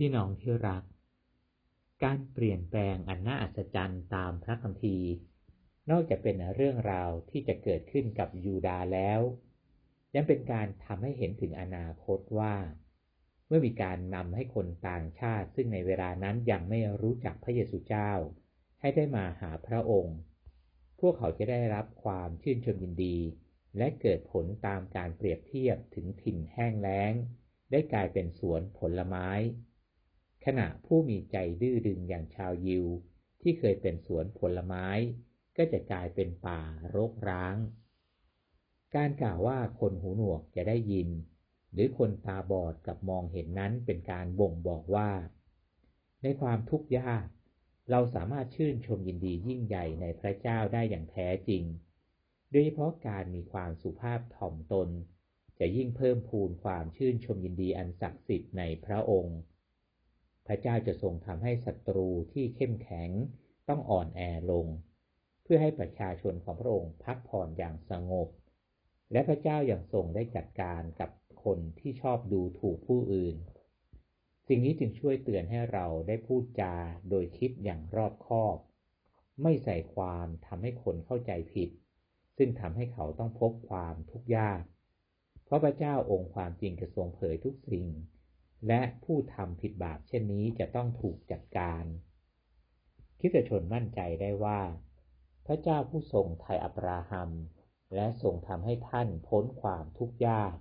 พี่น้องที่รัก การเปลี่ยนแปลงอันน่าอัศจรรย์ตามพระคัมภีร์ นอกจากเป็นเรื่องราวที่จะเกิดขึ้นกับยูดาแล้ว ยังเป็นการทำให้เห็นถึงอนาคตว่า เมื่อมีการนำให้คนต่างชาติซึ่งในเวลานั้นยังไม่รู้จักพระเยซูเจ้า ให้ได้มาหาพระองค์ พวกเขาจะได้รับความชื่นชมยินดี และเกิดผลตามการเปรียบเทียบถึงถิ่นแห้งแล้ง ได้กลายเป็นสวนผลไม้ ขณะผู้มีใจดื้อดึงอย่างชาวยิว ที่เคยเป็นสวนผลไม้ ก็จะกลายเป็นป่ารกร้าง การกล่าวว่าคนหูหนวกจะได้ยิน หรือคนตาบอดกับมองเห็นนั้นเป็นการบ่งบอกว่า ในความทุกข์ยาก เราสามารถชื่นชมยินดียิ่งใหญ่ในพระเจ้าได้อย่างแท้จริง โดยเฉพาะการมีความสุภาพถ่อมตน จะยิ่งเพิ่มพูนความชื่นชมยินดีอันศักดิ์สิทธิ์ในพระองค์ พระเจ้าจะทรงทำให้ศัตรูที่เข้มแข็งต้องอ่อนแอลง เพื่อให้ประชาชนของพระองค์พักผ่อนอย่างสงบ และพระเจ้ายัางทรงได้จัดการกับคนที่ชอบดูถูกผู้อื่น สิ่งนี้จึงช่วยเตือนให้เราได้พูดจาโดยคิดอย่างรอบคอบ ไม่ใส่ความทำให้คนเข้าใจผิด ซึ่งทำให้เขาต้องพบความทุกข์ยาก เพราะพระเจ้าองค์ความจริงจะทรงเผยทุกสิ่ง และผู้ทำผิดบาปเช่นนี้จะต้องถูกจัดการคิดชนมั่นใจได้ว่า พระเจ้าผู้ทรงไทยอับราฮัม และทรงทำให้ท่านพ้นความทุกข์ยาก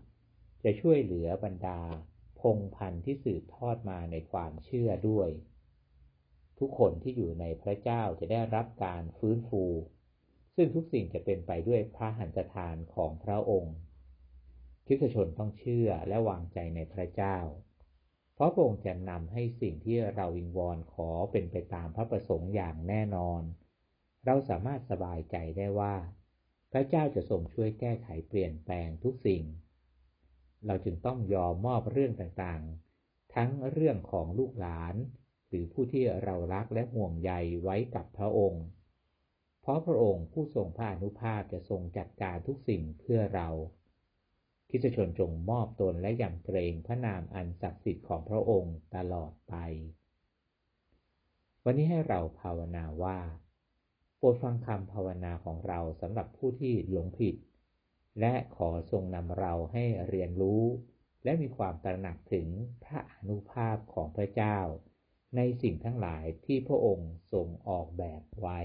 จะช่วยเหลือบรรดา พงพันธุ์ที่สืบทอดมาในความเชื่อด้วย ทุกคนที่อยู่ในพระเจ้าจะได้รับการฟื้นฟู ซึ่งทุกสิ่งจะเป็นไปด้วยพระหันตทานของพระองค์คริสตชนต้องเชื่อและวางใจในพระเจ้า เพราะพระองค์จะนำให้สิ่งที่เราวิงวอนขอเป็นไปตามพระประสงค์อย่างแน่นอน เราสามารถสบายใจได้ว่า พระเจ้าจะทรงช่วยแก้ไขเปลี่ยนแปลงทุกสิ่ง เราจึงต้องยอมมอบเรื่องต่างๆ ทั้งเรื่องของลูกหลาน หรือผู้ที่เรารักและห่วงใยไว้กับพระองค์ เพราะพระองค์ผู้ทรงพระอนุภาพจะทรงจัดการทุกสิ่งเพื่อเรา คริสชนจงมอบตนและยำเกรงพระนามอันศักดิ์สิทธิ์ของพระองค์ตลอดไป วันนี้ให้เราภาวนาว่าโปรดฟังคำภาวนาของเราสำหรับผู้ที่หลงผิด และขอทรงนำเราให้เรียนรู้ และมีความตระหนักถึงพระอนุภาพของพระเจ้า ในสิ่งทั้งหลายที่พระองค์ทรงออกแบบไว้